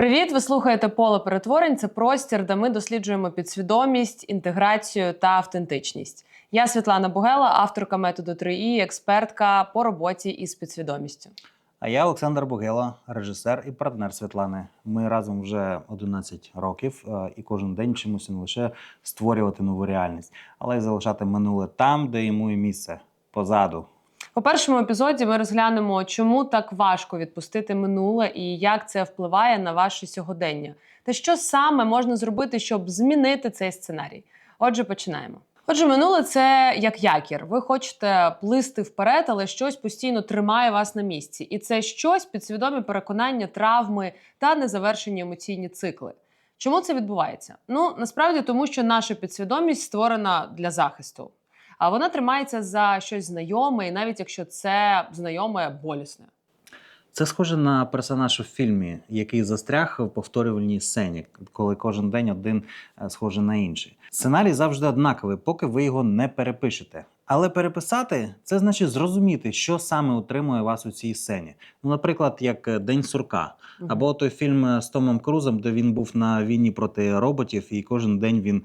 Привіт! Ви слухаєте Поле перетворень. Це простір, де ми досліджуємо підсвідомість, інтеграцію та автентичність. Я Світлана Бугела, авторка методу 3І, експертка по роботі із підсвідомістю. А я Олександр Бугела, режисер і партнер Світлани. Ми разом вже 11 років е, і кожен день вчимося не лише створювати нову реальність, але й залишати минуле там, де йому і місце позаду. У першому епізоді ми розглянемо, чому так важко відпустити минуле і як це впливає на ваше сьогодення, та що саме можна зробити, щоб змінити цей сценарій. Отже, починаємо. Отже, минуле це як якір. Ви хочете плисти вперед, але щось постійно тримає вас на місці. І це щось підсвідомі переконання, травми та незавершені емоційні цикли. Чому це відбувається? Ну насправді тому, що наша підсвідомість створена для захисту. А вона тримається за щось знайоме, і навіть якщо це знайоме болісне. Це схоже на персонаж у фільмі, який застряг в повторювальній сцені, коли кожен день один е, схожий на інший. Сценарій завжди однаковий, поки ви його не перепишете. Але переписати це значить зрозуміти, що саме утримує вас у цій сцені. Ну, наприклад, як е, День сурка, або той фільм е, з Томом Крузом, де він був на війні проти роботів, і кожен день він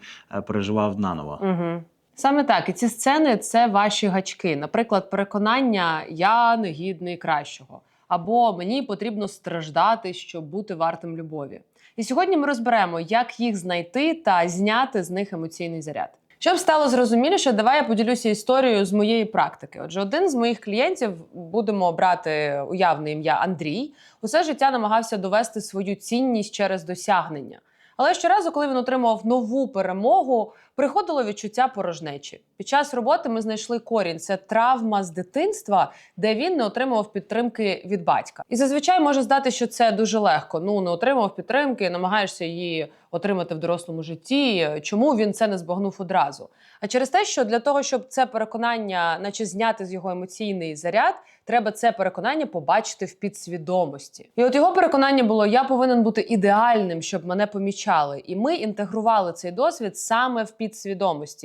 переживав наново. Угу. Саме так, і ці сцени це ваші гачки. Наприклад, переконання я негідний кращого, або мені потрібно страждати, щоб бути вартим любові. І сьогодні ми розберемо, як їх знайти та зняти з них емоційний заряд. Щоб стало зрозуміліше, давай я поділюся історією з моєї практики. Отже, один з моїх клієнтів, будемо брати уявне ім'я Андрій, усе життя намагався довести свою цінність через досягнення. Але щоразу, коли він отримував нову перемогу, приходило відчуття порожнечі. Під час роботи ми знайшли корінь це травма з дитинства, де він не отримував підтримки від батька. І зазвичай може здати, що це дуже легко. Ну не отримав підтримки, намагаєшся її отримати в дорослому житті. Чому він це не збагнув одразу? А через те, що для того, щоб це переконання, наче зняти з його емоційний заряд, треба це переконання побачити в підсвідомості. І от його переконання було: я повинен бути ідеальним, щоб мене помічали. І ми інтегрували цей досвід саме в підсвідомості.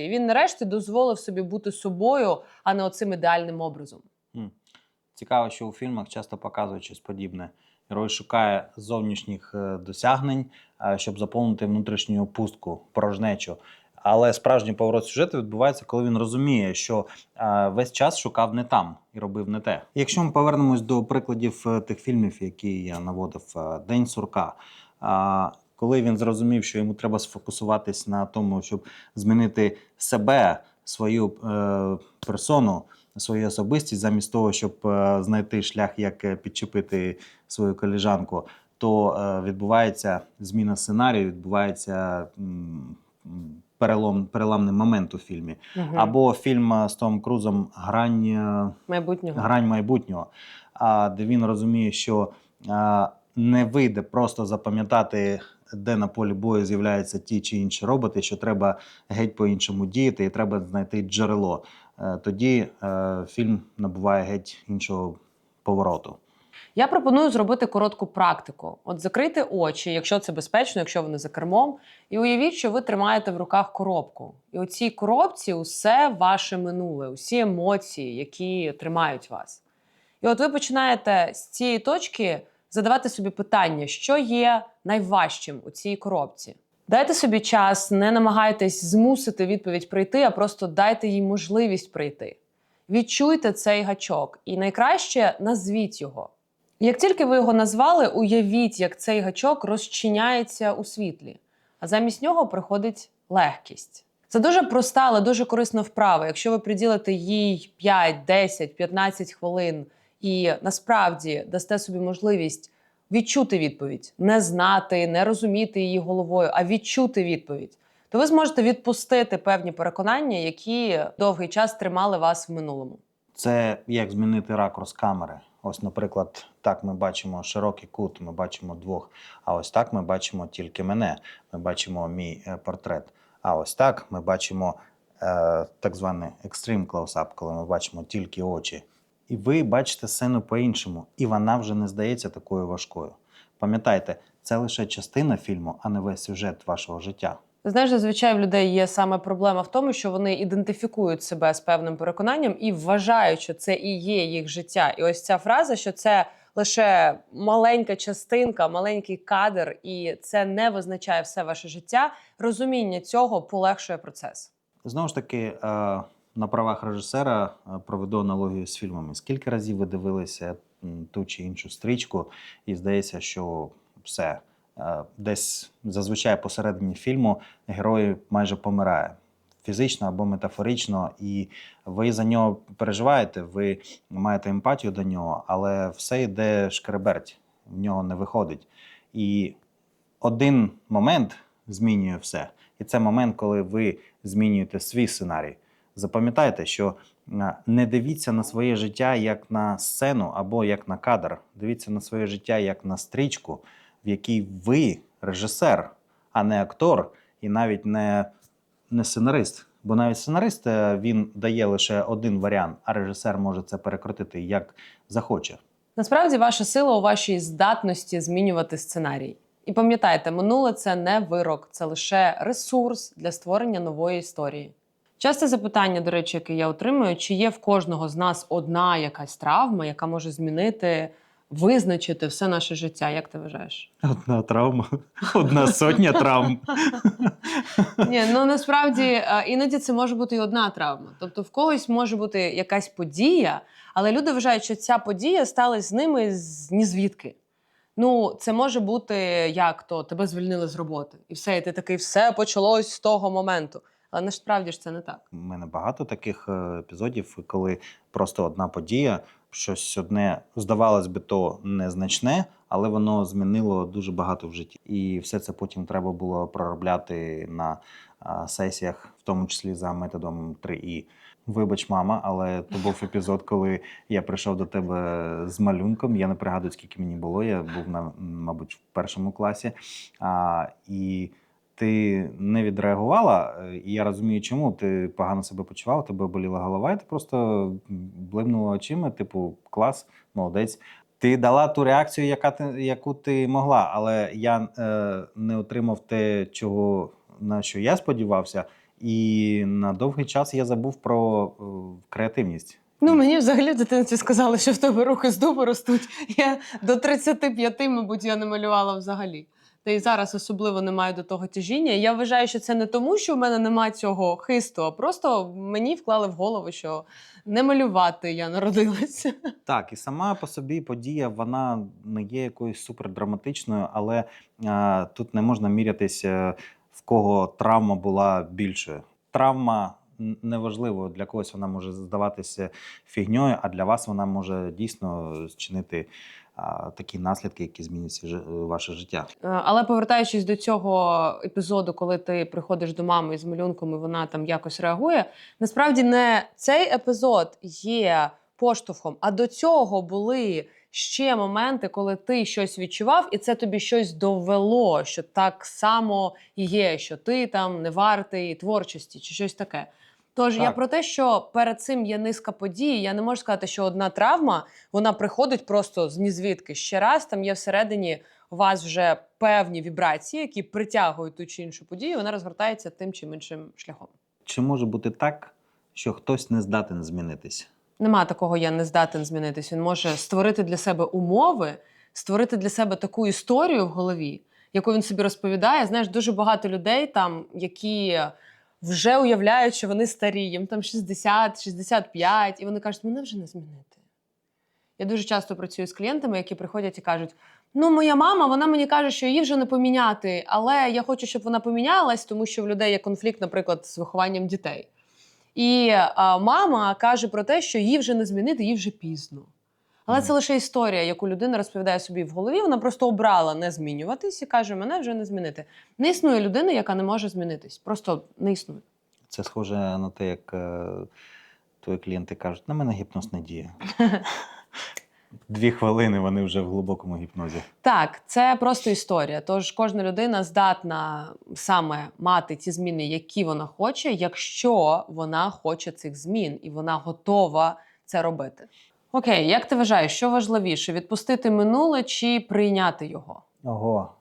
І він нарешті дозволив собі бути собою, а не оцим ідеальним образом. Цікаво, що у фільмах часто показують щось подібне. Герой шукає зовнішніх е, досягнень, е, щоб заповнити внутрішню пустку, порожнечу. Але справжній поворот сюжету відбувається, коли він розуміє, що е, весь час шукав не там і робив не те. Якщо ми повернемось до прикладів тих фільмів, які я наводив, День сурка. Коли він зрозумів, що йому треба сфокусуватись на тому, щоб змінити себе, свою е, персону, свою особистість, замість того, щоб е, знайти шлях, як е, підчепити свою коліжанку, то е, відбувається зміна сценарію, відбувається м, перелом, переламний момент у фільмі. Мгм. Або фільм е, з Том Крузом Грань. е, майбутнього. грань майбутнього, а, де він розуміє, що не вийде просто запам'ятати, де на полі бою з'являються ті чи інші роботи, що треба геть по-іншому діяти, і треба знайти джерело. Е, Тоді е, фільм набуває геть іншого повороту. Я пропоную зробити коротку практику. От закрийте очі, якщо це безпечно, якщо вони за кермом, і уявіть, що ви тримаєте в руках коробку. І у цій коробці усе ваше минуле, усі емоції, які тримають вас. І от ви починаєте з цієї точки задавати собі питання, що є найважчим у цій коробці. Дайте собі час, не намагайтесь змусити відповідь прийти, а просто дайте їй можливість прийти. Відчуйте цей гачок, і найкраще назвіть його. Як тільки ви його назвали, уявіть, як цей гачок розчиняється у світлі, а замість нього приходить легкість. Це дуже проста, але дуже корисна вправа. Якщо ви приділите їй 5, 10, 15 хвилин і насправді дасте собі можливість відчути відповідь, не знати, не розуміти її головою, а відчути відповідь, то ви зможете відпустити певні переконання, які довгий час тримали вас в минулому. Це як змінити ракурс камери. Ось, наприклад, так ми бачимо широкий кут, ми бачимо двох. А ось так ми бачимо тільки мене. Ми бачимо мій е, портрет. А ось так ми бачимо е, так званий extreme close-up, коли ми бачимо тільки очі. І ви бачите сцену по-іншому, і вона вже не здається такою важкою. Пам'ятайте, це лише частина фільму, а не весь сюжет вашого життя. Знаєш, зазвичай в людей є саме проблема в тому, що вони ідентифікують себе з певним переконанням і вважають, що це і є їх життя. І ось ця фраза, що це лише маленька частинка, маленький кадр, і це не визначає все ваше життя. Розуміння цього полегшує процес. Знову ж таки, е, на правах режисера е, проведу аналогію з фільмами. Скільки разів ви дивилися ту чи іншу стрічку, і здається, що все. е, Десь зазвичай посередині фільму герой майже помирає фізично або метафорично, і ви за нього переживаєте, ви маєте емпатію до нього, але все йде шкереберть, в нього не виходить. І один момент змінює все. І це момент, коли ви змінюєте свій сценарій. Запам'ятайте, що не дивіться на своє життя як на сцену або як на кадр. Дивіться на своє життя як на стрічку, в якій ви режисер, а не актор, і навіть не, не сценарист. Бо навіть сценарист е, він дає лише один варіант, а режисер може це перекрутити як захоче. Насправді, ваша сила у вашій здатності змінювати сценарій. І пам'ятайте, минуле це не вирок, це лише ресурс для створення нової історії. Часте запитання, до речі, яке я отримую, чи є в кожного з нас одна якась травма, яка може змінити, визначити все наше життя. Як ти вважаєш? Одна травма, одна сотня травм. Ні, ну насправді е, іноді це може бути і одна травма. Тобто в когось може бути якась подія, але люди вважають, що ця подія сталася з ними з нізвідки. Ну, це може бути як то тебе звільнили з роботи, і все, і ти такий, все почалось з того моменту. Але насправді ж це не так. У мене багато таких е, епізодів, коли просто одна подія, щось одне, здавалось би, то незначне, але воно змінило дуже багато в житті. І все це потім треба було проробляти на сесіях, в тому числі за методом 3І. Вибач, мама, але то був епізод, коли я прийшов до тебе з малюнком. Я не пригадую, скільки мені було. Я був на, мабуть, в першому класі. А, і ти не відреагувала, е, і я розумію, чому ти погано себе почував, тебе боліла голова, і ти просто блимнула очима, типу, клас, молодець. Ти дала ту реакцію, яка ти, яку ти могла, але я е, не отримав те, чого на що я сподівався, і на довгий час я забув про е, креативність. Ну, мені взагалі в дитинстві сказали, що в тебе руки з дубу ростуть. Я до 35, мабуть, я не малювала взагалі. Та й зараз особливо не маю до того тяжіння. Я вважаю, що це не тому, що в мене немає цього хисту, а просто мені вклали в голову, що не малювати я народилася. Так, і сама по собі подія вона не є якоюсь супердраматичною, але е, тут не можна мірятися, в кого травма була більшою. Травма неважливо, для когось вона може здаватися фігньою, а для вас вона може дійсно зчинити а, такі наслідки, які змінять жи- ваше життя. Е, Але повертаючись до цього епізоду, коли ти приходиш до мами з малюнком, і вона там якось реагує, насправді не цей епізод є поштовхом, а до цього були ще моменти, коли ти щось відчував, і це тобі щось довело, що так само є, що ти там не вартий творчості чи щось таке. Тож я про те, що перед цим є низка подій. Я не можу сказати, що одна травма вона приходить просто з нізвідки. Ще раз там є всередині у вас вже певні вібрації, які притягують ту чи іншу подію, вона розгортається тим чи іншим шляхом. Чи може бути так, що хтось не здатен змінитися? Нема такого, я не здатен змінитись. Він може створити для себе умови, створити для себе таку історію в голові, яку він собі розповідає. Знаєш, дуже багато людей там, які вже уявляють, що вони старі, їм там 60, 65, і вони кажуть, мене вже не змінити. Я дуже часто працюю з клієнтами, які приходять і кажуть: ну, моя мама, вона мені каже, що її вже не поміняти, але я хочу, щоб вона помінялась, тому що в людей є конфлікт, наприклад, з вихованням дітей. І а, мама каже про те, що її вже не змінити, їй вже пізно. Але це лише історія, яку людина розповідає собі в голові. Вона просто обрала не змінюватись і каже: мене вже не змінити. Не існує людини, яка не може змінитись. Просто не існує. Це схоже на те, як е, твої клієнти кажуть, на мене гіпноз не діє. Дві хвилини вони вже в глибокому гіпнозі. Так, це просто історія. Тож кожна людина здатна саме мати ті зміни, які вона хоче, якщо вона хоче цих змін і вона готова це робити. Окей, як ти вважаєш, що важливіше відпустити минуле чи прийняти його? Ого.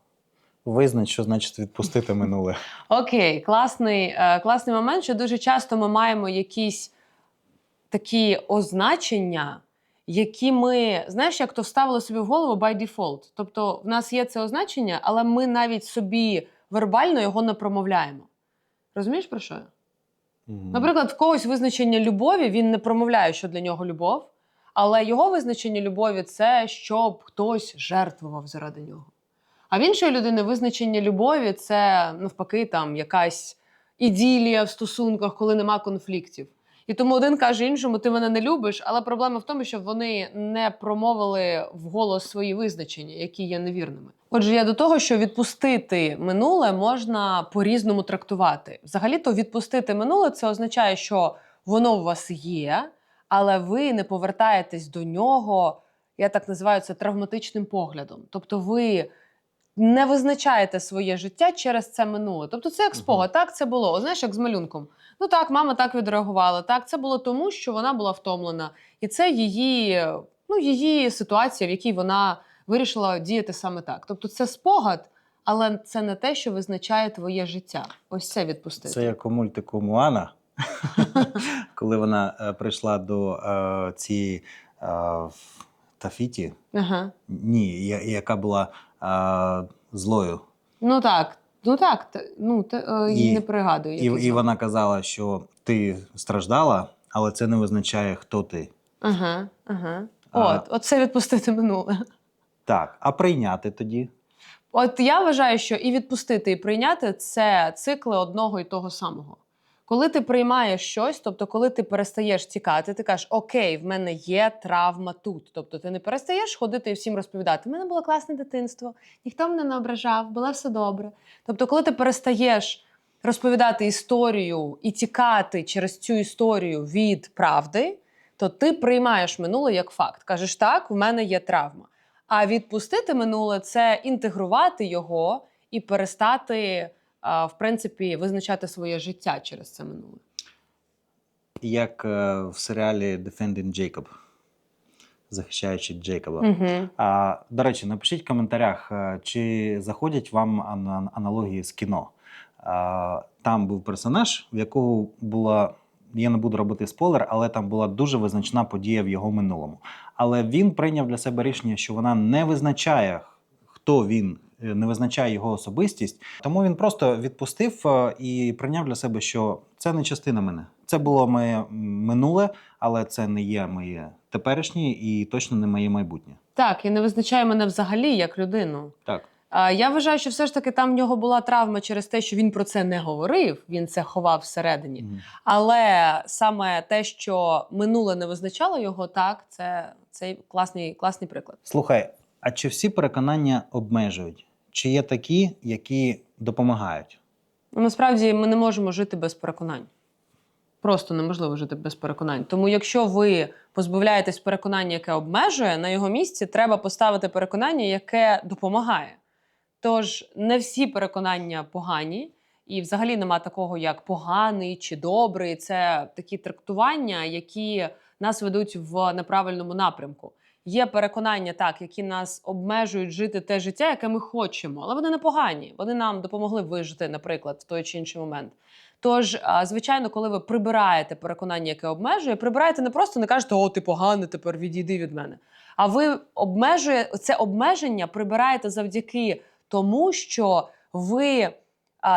Визнач, що значить відпустити минуле. Окей, класний, е, класний момент, що дуже часто ми маємо якісь такі означення, які ми, знаєш, як то вставили собі в голову by default. Тобто в нас є це означення, але ми навіть собі вербально його не промовляємо. Розумієш про що? я? Мгм. Наприклад, в когось визначення любові він не промовляє, що для нього любов, але його визначення любові це щоб хтось жертвував заради нього. А в іншої людини визначення любові це навпаки там якась іділія в стосунках, коли нема конфліктів. І тому один каже іншому, ти мене не любиш, але проблема в тому, що вони не промовили вголос свої визначення, які є невірними. Отже, я до того, що відпустити минуле можна по-різному трактувати. Взагалі-то відпустити минуле це означає, що воно у вас є, але ви не повертаєтесь до нього. Я так називаю це травматичним поглядом. Тобто, ви не визначаєте своє життя через це минуле. Тобто, це як спогад, так це було. О, Знаєш, як з малюнком. Ну так, мама так відреагувала. Так, це було тому, що вона була втомлена, і це її, ну, її ситуація, в якій вона вирішила діяти саме так. Тобто, це спогад, але це не те, що визначає твоє життя. Ось це відпустити. Це як у мультику Муана, коли вона е, прийшла до е, цієї е, Тафіті, Ага. ні, яка була злою. Ну так, ну так, ну е, І- не пригадую. І, і вона казала, що ти страждала, але це не визначає, хто ти. Ага, ага. А- От, от це відпустити минуле. Так, а прийняти тоді? От я вважаю, що і відпустити, і прийняти це цикли одного і того самого. Коли ти приймаєш щось, тобто коли ти перестаєш тікати, ти кажеш, окей, в мене є травма тут. Тобто ти не перестаєш ходити і всім розповідати. У мене було класне дитинство, ніхто мене не ображав, було все добре. Тобто, коли ти перестаєш розповідати історію і тікати через цю історію від правди, то ти приймаєш минуле як факт. Кажеш, так, в мене є травма. А відпустити минуле це інтегрувати його і перестати, в принципі, визначати своє життя через це минуле. Як е, в серіалі Defending Jacob, захищаючи Джейкоба. Угу. А, до речі, напишіть в коментарях, е, чи заходять вам аналогії з кіно. А, там був персонаж, в якого була. Я не буду робити спойлер, але там була дуже визначна подія в його минулому. Але він прийняв для себе рішення, що вона не визначає, хто він, е, не визначає його особистість. Тому він просто відпустив е, і прийняв для себе, що це не частина мене. Це було моє минуле, але це не є моє теперішнє і точно не моє майбутнє. Так, і не визначає мене взагалі як людину. Так. Я вважаю, що все ж таки там в нього була травма через те, що він про це не говорив, він це ховав всередині. Мгм. Але саме те, що минуле не визначало його, так, це, це класний, класний приклад. Слухай, а чи всі переконання обмежують? Чи є такі, які допомагають? Ну, Насправді ми не можемо жити без переконань. Просто неможливо жити без переконань. Тому, якщо ви позбавляєтесь переконання, яке обмежує, на його місці треба поставити переконання, яке допомагає. Тож не всі переконання погані, і взагалі нема такого, як поганий чи добрий. Це такі трактування, які нас ведуть в неправильному напрямку. Є переконання, так, які нас обмежують жити те життя, яке ми хочемо, але вони не погані. Вони нам допомогли вижити, наприклад, в той чи інший момент. Тож, звичайно, коли ви прибираєте переконання, яке обмежує, прибираєте не просто не кажете, о, ти поганий, тепер відійди від мене. А ви обмежує це обмеження прибираєте завдяки тому, що ви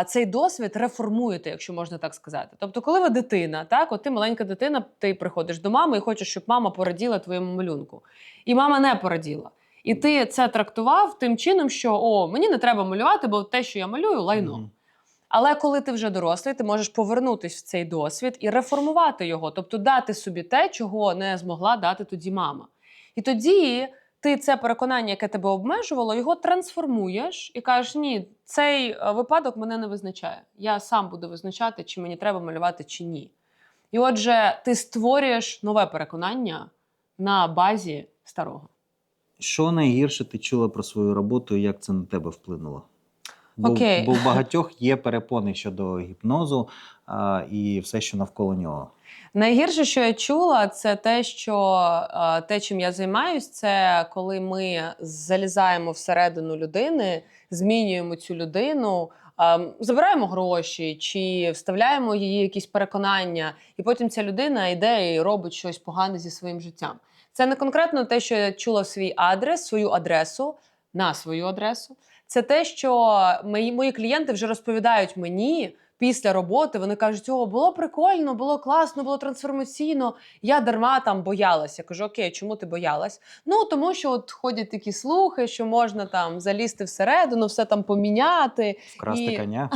цей досвід реформуєте, якщо можна так сказати. Тобто, коли ви дитина, так, от ти маленька дитина, ти приходиш до мами і хочеш, щоб мама пораділа твоєму малюнку. І мама не пораділа. І ти це трактував тим чином, що о, мені не треба малювати, бо те, що я малюю, лайно. Мгм. Але коли ти вже дорослий, ти можеш повернутися в цей досвід і реформувати його, тобто дати собі те, чого не змогла дати тоді мама. І тоді ти це переконання, яке тебе обмежувало, його трансформуєш і кажеш: ні, цей е, випадок мене не визначає. Я сам буду визначати, чи мені треба малювати, чи ні. І отже, ти створюєш нове переконання на базі старого. Що найгірше ти чула про свою роботу і як це на тебе вплинуло? Бо, Окей. бо в багатьох є перепони щодо гіпнозу а, і все, що навколо нього. Найгірше, що я чула, це те, що те, чим я займаюсь, це коли ми залізаємо всередину людини, змінюємо цю людину, забираємо гроші чи вставляємо її якісь переконання, і потім ця людина йде і робить щось погане зі своїм життям. Це не конкретно те, що я чула в свій адрес, свою адресу, на свою адресу. Це те, що мої, мої клієнти вже розповідають мені після роботи. Вони кажуть, о, було прикольно, було класно, було трансформаційно. Я дарма там боялася. Я кажу, окей, чому ти боялась? Ну тому що от ходять такі слухи, що можна там залізти всередину, все там поміняти. Вкрасти І- коня.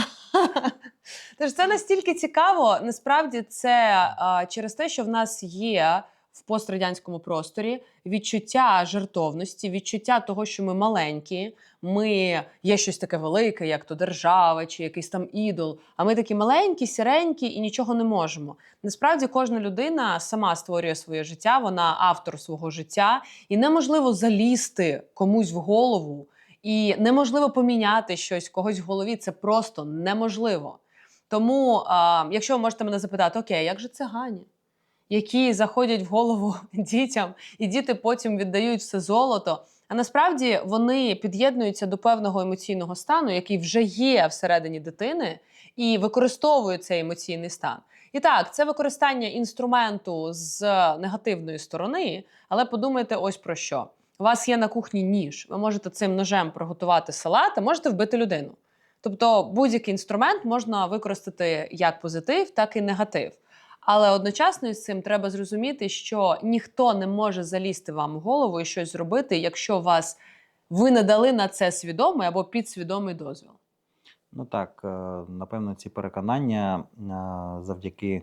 Тож це настільки цікаво. Насправді це а, через те, що в нас є в пострадянському просторі відчуття жертовності, відчуття того, що ми маленькі, ми є щось таке велике, як то держава чи якийсь там ідол. А ми такі маленькі, сіренькі і нічого не можемо. Насправді кожна людина сама створює своє життя, вона автор свого життя, і неможливо залізти комусь в голову. І неможливо поміняти щось когось в голові. Це просто неможливо. Тому, а, якщо ви можете мене запитати, окей, як же цигані, які заходять в голову дітям, і діти потім віддають все золото. А насправді вони під'єднуються до певного емоційного стану, який вже є всередині дитини, і використовують цей емоційний стан. І так, це використання інструменту з негативної сторони, але подумайте ось про що. У вас є на кухні ніж, ви можете цим ножем приготувати салат, а можете вбити людину. Тобто будь-який інструмент можна використати як позитив, так і негатив. Але одночасно з цим треба зрозуміти, що ніхто не може залізти вам в голову і щось зробити, якщо вас ви не дали на це свідомий або підсвідомий дозвіл. Ну так, е, напевно, ці переконання е, завдяки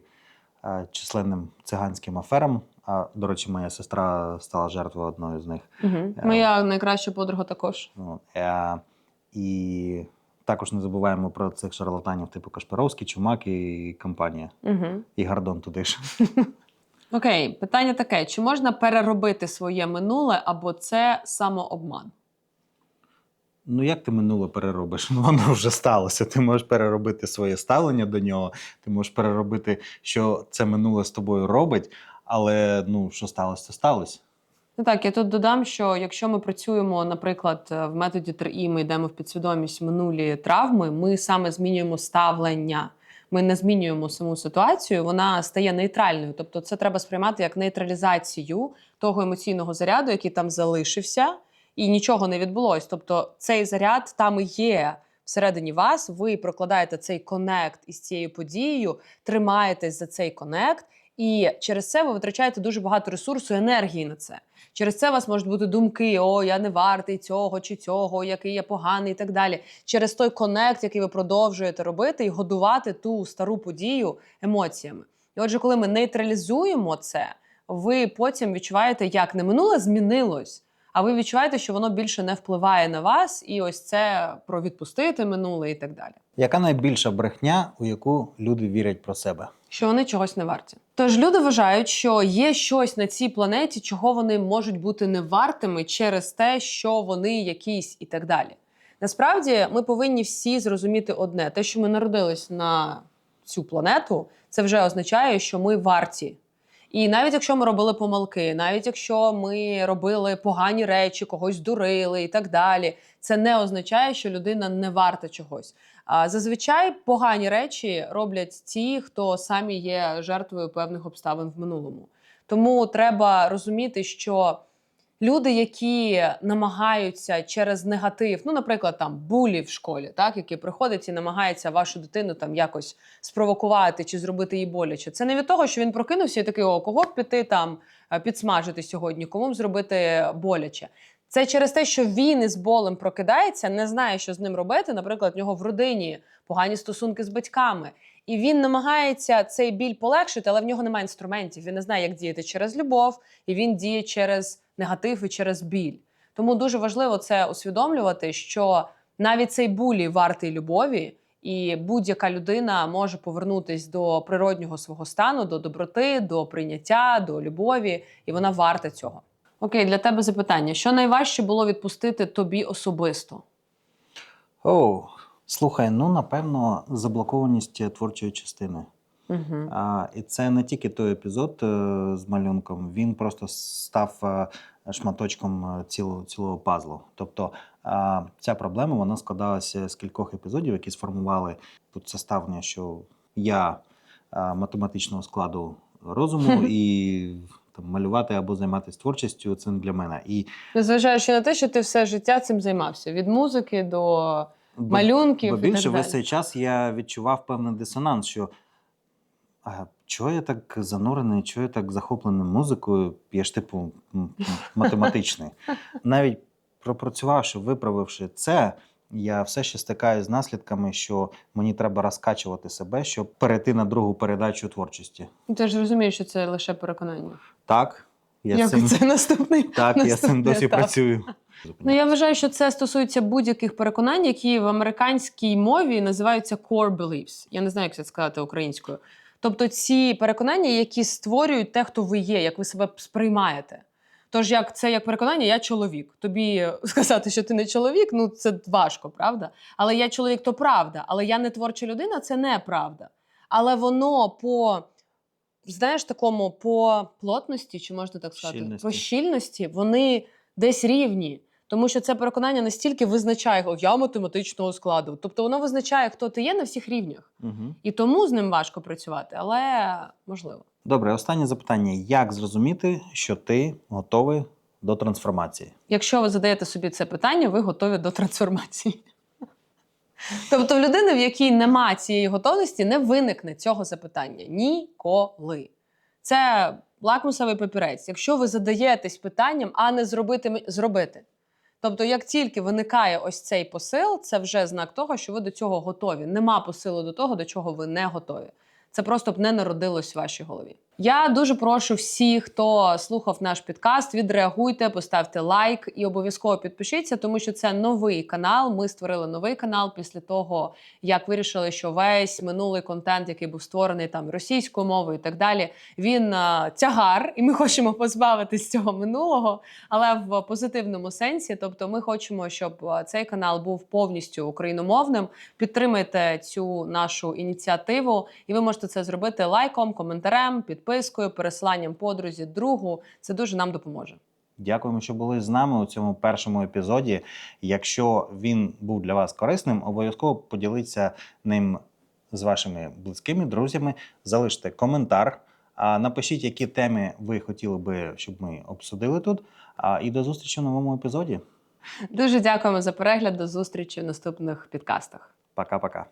е, численним циганським аферам. А, до речі, моя сестра стала жертвою одної з них. Угу. Моя найкраща подруга також. Ну, і також не забуваємо про цих шарлатанів, типу Кашпировський, Чумак і компанія. Угу. І Гордон туди ж. Окей, питання таке: чи можна переробити своє минуле, або це самообман? Ну, як ти минуле переробиш? Ну, воно вже сталося. Ти можеш переробити своє ставлення до нього, ти можеш переробити, що це минуле з тобою робить, але ну, що сталося, то сталося. Ну так, я тут додам, що якщо ми працюємо, наприклад, е, в методі 3І, ми йдемо в підсвідомість минулі травми, ми саме змінюємо ставлення. Ми не змінюємо саму ситуацію, вона стає нейтральною. Тобто, це треба сприймати як нейтралізацію того емоційного заряду, який там залишився, і нічого не відбулось. Тобто, цей заряд там і є всередині вас. Ви прокладаєте цей конект із цією подією, тримаєтесь за цей конект, і через це ви витрачаєте дуже багато ресурсу, енергії на це. Через це у вас можуть бути думки: о, я не вартий цього чи цього, який я поганий, і так далі. Через той конект, який ви продовжуєте робити, і годувати ту стару подію емоціями. І отже, коли ми нейтралізуємо це, ви потім відчуваєте, як не минуле змінилось, а ви відчуваєте, що воно більше не впливає на вас, і ось це про відпустити минуле і так далі. Яка найбільша брехня, у яку люди вірять про себе? що вони чогось не варті. Тож люди вважають, що є щось на цій планеті, чого вони можуть бути не вартими через те, що вони якісь і так далі. Насправді, ми повинні всі зрозуміти одне: те, що ми народились на цю планету, це вже означає, що ми варті. І навіть якщо ми робили помилки, навіть якщо ми робили погані речі, когось дурили і так далі, це не означає, що людина не варта чогось. А зазвичай погані речі роблять ті, хто самі є жертвою певних обставин в минулому. Тому треба розуміти, що люди, які намагаються через негатив, ну, наприклад, там булі в школі, так, які приходять і намагаються вашу дитину там якось спровокувати чи зробити їй боляче. Це не від того, що він прокинувся і такий, о, кого піти там е, підсмажити сьогодні, кому зробити боляче. Це через те, що він із болем прокидається, не знає, що з ним робити. Наприклад, в нього в родині погані стосунки з батьками. І він намагається цей біль полегшити, але в нього немає інструментів. Він не знає, як діяти через любов, і він діє через негатив і через біль. Тому дуже важливо це усвідомлювати, що навіть цей булі вартий любові, і будь-яка людина може повернутись до природнього свого стану, до доброти, до прийняття, до любові, і вона варта цього. Окей, для тебе запитання: що найважче було відпустити тобі особисто? О, слухай, ну напевно, заблокованість творчої частини. Угу. А, і це не тільки той епізод е, з малюнком, він просто став е, шматочком е, цілого, цілого пазлу. Тобто ця проблема вона складалася з кількох епізодів, які сформували тут составлення, що я математичного складу розуму, і там, малювати або займатися творчістю це не для мене. І Незважаючи на те, що ти все життя цим займався від музики до малюнків. Бо і так більше далі. весь цей час я відчував певний дисонанс, що а, чого я так занурений, чого я так захоплений музикою, я ж типу математичний. Навіть пропрацювавши, виправивши це, я все ще стикаюся з наслідками, що мені треба розкачувати себе, щоб перейти на другу передачу творчості. Ти ж розумієш, що це лише переконання. Так, я Як цим, це наступний? так, я з цим досі етап. працюю. Ну я вважаю, що це стосується будь-яких переконань, які в американській мові називаються core beliefs. Я не знаю, як це сказати українською. Тобто ці переконання, які створюють те, хто ви є, як ви себе сприймаєте. Тож, як це як переконання, я чоловік. Тобі сказати, що ти не чоловік, ну це важко, правда? Але я чоловік, то правда. Але я не творча людина, це неправда. Але воно по знаєш, такому по плотності, чи можна так сказати, Щільності. по щільності, вони десь рівні. Тому що це переконання настільки визначає «О, я математичного складу. Тобто воно визначає, хто ти є на всіх рівнях. Угу. І тому з ним важко працювати, але можливо. Добре, останнє запитання: як зрозуміти, що ти готовий до трансформації? Якщо ви задаєте собі це питання, ви готові до трансформації. Тобто, в людини, в якій нема цієї готовності, не виникне цього запитання ніколи. Це лакмусовий папірець. Якщо ви задаєтесь питанням, а не зробити зробити. Тобто, як тільки виникає ось цей посил, це вже знак того, що ви до цього готові. Нема посилу до того, до чого ви не готові. Це просто б не народилось в вашій голові. Я дуже прошу всіх, хто слухав наш підкаст, відреагуйте, поставте лайк і обов'язково підпишіться, тому що це новий канал. Ми створили новий канал після того, як вирішили, що весь минулий контент, який був створений там російською мовою і так далі, він а, тягар, і ми хочемо позбавитись цього минулого, але в позитивному сенсі. Тобто, ми хочемо, щоб цей канал був повністю україномовним. Підтримайте цю нашу ініціативу, і ви можете це зробити лайком, коментарем, підпискою, пересиланням подрузі, другу. Це дуже нам допоможе. Дякуємо, що були з нами у цьому першому епізоді. Якщо він був для вас корисним, обов'язково поділіться ним з вашими близькими друзями. Залиште коментар. Напишіть, які теми ви хотіли би, щоб ми обсудили тут. І до зустрічі в новому епізоді. Дуже дякуємо за перегляд. До зустрічі в наступних підкастах. Пока-пока.